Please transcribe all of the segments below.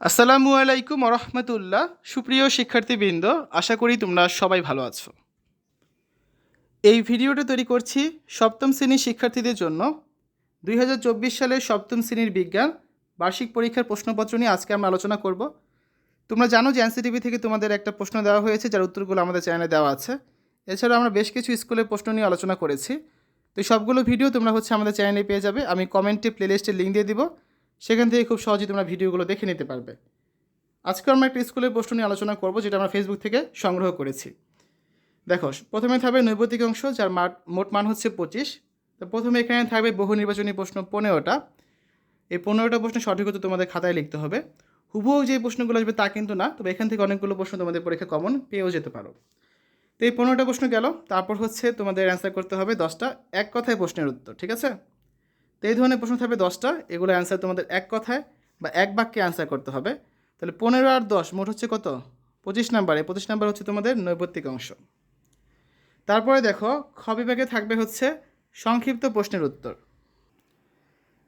আসসালামু আলাইকুম রহমতুল্লাহ সুপ্রিয় শিক্ষার্থীবৃন্দ, আশা করি তোমরা সবাই ভালো আছো। এই ভিডিওটা তৈরি করছি সপ্তম শ্রেণির শিক্ষার্থীদের জন্য। দুই হাজার চব্বিশ সালের সপ্তম শ্রেণির বিজ্ঞান, বার্ষিক পরীক্ষার প্রশ্নপত্র নিয়ে আজকে আমরা আলোচনা করব। তোমরা জানো যে এনসিটিভি থেকে তোমাদের একটা প্রশ্ন দেওয়া হয়েছে, যার উত্তরগুলো আমাদের চ্যানেলে দেওয়া আছে। এছাড়া আমরা বেশ কিছু স্কুলের প্রশ্ন নিয়ে আলোচনা করেছি। তো সবগুলো ভিডিও তোমরা হচ্ছে আমাদের চ্যানেলে পেয়ে যাবে। আমি কমেন্টে প্লেলিস্টের লিঙ্ক দিয়ে দিব। সেখান থেকে খুব সহজেই তোমরা ভিডিওগুলো দেখে নিতে পারবে। আজকে আমরা একটা স্কুলের প্রশ্ন নিয়ে আলোচনা করব, যেটা আমরা ফেসবুক থেকে সংগ্রহ করেছি। দেখো, প্রথমে থাকবে নৈবতিক অংশ, যার মোট মান হচ্ছে পঁচিশ। তো প্রথমে এখানে থাকবে বহু নির্বাচনী প্রশ্ন পনেরোটা। এই পনেরোটা প্রশ্ন সঠিক উত্তর তোমাদের খাতায় লিখতে হবে। হুবহু যে প্রশ্নগুলো আসবে তা কিন্তু না, তবে এখান থেকে অনেকগুলো প্রশ্ন তোমাদের পরীক্ষা কমন পেয়েও যেতে পারো। তো এই পনেরোটা প্রশ্ন গেল, তারপর হচ্ছে তোমাদের অ্যান্সার করতে হবে দশটা, এক কথায় প্রশ্নের উত্তর, ঠিক আছে? তো এই ধরনের প্রশ্ন থাকবে দশটা। এগুলো অ্যান্সার তোমাদের এক কথায় বা এক বাক্যে অ্যান্সার করতে হবে। তাহলে পনেরো আর দশ মোট হচ্ছে কত? পঁচিশ নাম্বার পঁচিশ নাম্বার হচ্ছে তোমাদের নৈবত্তিক অংশ। তারপরে দেখো, খ বিভাগে থাকবে হচ্ছে সংক্ষিপ্ত প্রশ্নের উত্তর।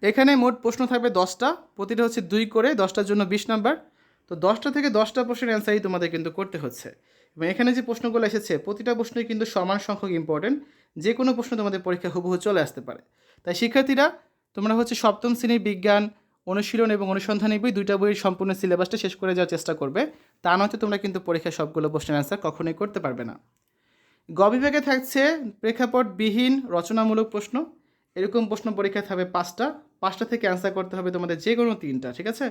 এখানে মোট প্রশ্ন থাকবে দশটা। প্রতিটা হচ্ছে দুই করে, দশটার জন্য বিশ নাম্বার তো দশটা থেকে দশটা প্রশ্নের অ্যান্সারই তোমাদের কিন্তু করতে হচ্ছে। এবং এখানে যে প্রশ্নগুলো এসেছে, প্রতিটা প্রশ্নই কিন্তু সমান সংখ্যক ইম্পর্টেন্ট যে কোনো প্রশ্ন তোমাদের পরীক্ষা হুবহু চলে আসতে পারে। তাই শিক্ষার্থীরা, তোমরা হচ্ছে সপ্তম শ্রেণির বিজ্ঞান, অনুশীলন এবং অনুসন্ধানী বই দুইটা বইয়ের সম্পূর্ণ সিলেবাসটা শেষ করে যাওয়ার চেষ্টা করবে। তা নয়তো তোমরা কিন্তু পরীক্ষায় সবগুলো প্রশ্নের অ্যান্সার কখনোই করতে পারবে না। গ বিভাগে থাকছে প্রেক্ষাপটবিহীন, রচনামূলক প্রশ্ন। এরকম প্রশ্ন পরীক্ষায় থাকবে পাঁচটা। পাঁচটা থেকে অ্যান্সার করতে হবে তোমাদের যে কোনো তিনটা, ঠিক আছে?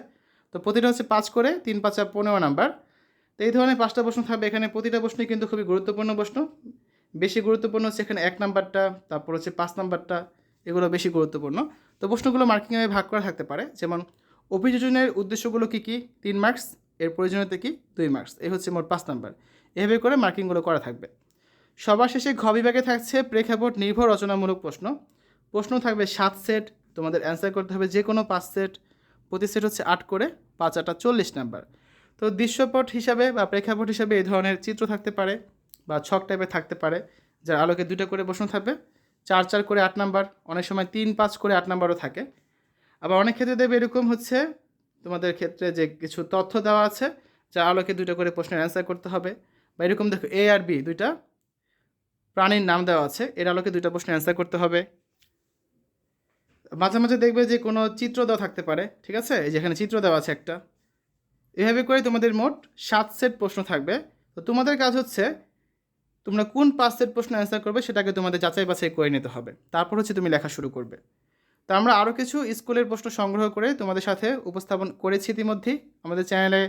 তো প্রতিটা হচ্ছে পাঁচ করে, তিন, পাঁচা পনেরো নাম্বার তো এই ধরনের পাঁচটা প্রশ্ন থাকবে। এখানে প্রতিটা প্রশ্নই কিন্তু খুবই গুরুত্বপূর্ণ প্রশ্ন। বেশি গুরুত্বপূর্ণ হচ্ছে এখানে এক নাম্বারটা, তারপর হচ্ছে পাঁচ নাম্বারটা, এগুলো বেশি গুরুত্বপূর্ণ। তো প্রশ্নগুলো মার্কিংয়ে ভাগ করা থাকতে পারে, যেমন অভিযোজনের উদ্দেশ্যগুলো কী কী? তিন মার্কস এর প্রয়োজনীয়তা কী? দুই মার্কস এই হচ্ছে মোট পাঁচ নাম্বার। এভাবে করে মার্কিংগুলো করা থাকবে। সবার শেষে ঘ বিভাগে থাকছে প্রেক্ষাপট নির্ভর রচনামূলক প্রশ্ন। প্রশ্ন থাকবে সাত সেট তোমাদের অ্যান্সার করতে হবে যে কোনো পাঁচ সেট প্রতি সেট হচ্ছে আট করে, পাঁচ আটটা চল্লিশ নাম্বার। তো দৃশ্যপট হিসাবে বা প্রেক্ষাপট হিসাবে এই ধরনের চিত্র থাকতে পারে। বা ছক টাইপের থাকতে পারে। যার আলোকে দুটো করে প্রশ্ন থাকবে। চার চার করে আট নাম্বার, অনেক সময় তিন পাঁচ করে আট নাম্বারও থাকে। আবার অনেক ক্ষেত্রে দেবে এরকম হচ্ছে, তোমাদের ক্ষেত্রে যে কিছু তথ্য দেওয়া আছে, যার আলোকে দুটো করে প্রশ্নের অ্যান্সার করতে হবে। বা এরকম দেখো এ আর বি দুইটা প্রাণীর নাম দেওয়া আছে, এর আলোকে দুইটা প্রশ্নের অ্যান্সার করতে হবে। মাঝে মাঝে দেখবে যে কোনো চিত্র দেওয়া থাকতে পারে, ঠিক আছে? যেখানে চিত্র দেওয়া আছে একটা। এভাবে করে তোমাদের মোট সাত সেট প্রশ্ন থাকবে। তো তোমাদের কাজ হচ্ছে তোমরা কোন পাঁচ সেট প্রশ্ন অ্যান্সার করবে সেটাকে তোমাদের যাচাই বাছাই করে নিতে হবে। তারপর হচ্ছে তুমি লেখা শুরু করবে। তো আমরা আরও কিছু স্কুলের প্রশ্ন সংগ্রহ করে তোমাদের সাথে উপস্থাপন করেছি ইতিমধ্যেই। আমাদের চ্যানেলে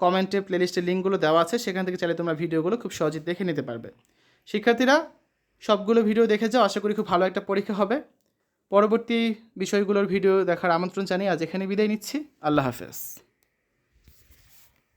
কমেন্টে প্লেলিস্টের লিঙ্কগুলো দেওয়া আছে, সেখান থেকে চাইলে তোমরা ভিডিওগুলো খুব সহজে দেখে নিতে পারবে। শিক্ষার্থীরা, সবগুলো ভিডিও দেখে যাও, আশা করি খুব ভালো একটা পরীক্ষা হবে। পরবর্তী বিষয়গুলোর ভিডিও দেখার আমন্ত্রণ জানিয়ে আজ এখানে বিদায় নিচ্ছি। আল্লাহ হাফেজ।